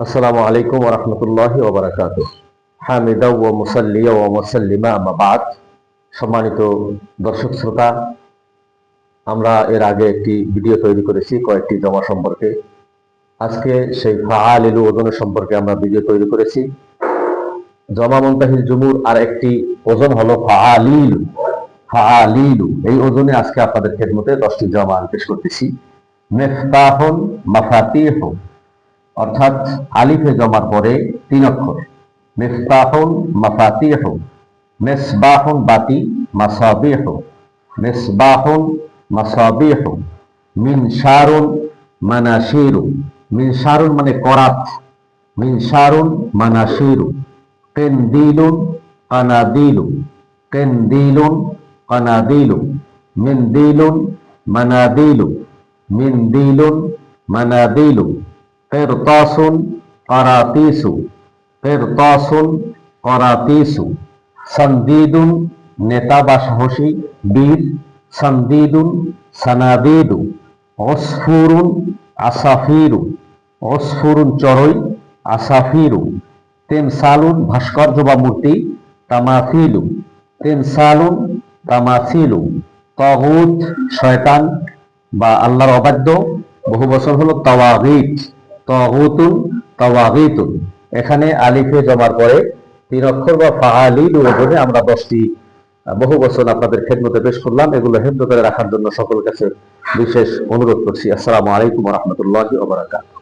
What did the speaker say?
আসসালামু আলাইকুম রহমতুল্লাহ ওবরাকাত হামিদা ও মুসাল্লিয়া মুসাল্লিমা আমাবাদ সম্মানিত দর্শক শ্রোতা, আমরা এর আগে একটি ভিডিও তৈরি করেছি কয়েকটি জমা সম্পর্কে। আজকে সেই ফাআলিলু ওজনের সম্পর্কে আমরা ভিডিও তৈরি করেছি। জমা মুনতাহিল জুমুর আর একটি ওজন হলো ফাআলিলু। ফাআলিলু, এই ওজনে আজকে আপনাদের খেদমতে দশটি জমা পেশ করতেছি। মেফতাহুন মাফাতিহুন। অর্থাৎ আলিফে জমার পরে তিন অক্ষর। মিফতাহুন মাফাতিহ, মেসবাহুন বাতি মাসাবিহ, মেসবাহুন মাসাবিহ, মিনশারুন মানাশিরু। মিনশারুন মানে করাত, মিনশারুন মানাশিরু। কেন্দিলুন কানাদিলু কেন্দিলুন কানাদিলু মিনদিলুন মানাদিলু মিনদিলুন মানাদিলু। কেরতাসুন কারাতিসু কেরতাসুন কারাতিসু। সন্দিদুন নেতা বা সাহসী বীর, সন্দিদুন সানাদিদু। অসফুরুন আসাফিরু, অসফুরুন চড়ই আসাফিরু। তেমসালুন ভাস্কর্য বা মূর্তি তামাফিলু তেমসালুন তামাফিলু তগুত, শয়তান বা আল্লাহর অবাধ্য বহু বছর হলো তাওয়াগিত তগুতুন, তাওয়াগিতুন। এখানে আলিফে জমার পরে তিন অক্ষর বা ফাআলিল ওজনে আমরা দশটি বহু বছর আপনাদের খেদমতে পেশ করলাম। এগুলো করে রাখার জন্য সকল কাছে বিশেষ অনুরোধ করছি। আসসালামু আলাইকুম রহমতুল্লাহ ওবরাকাত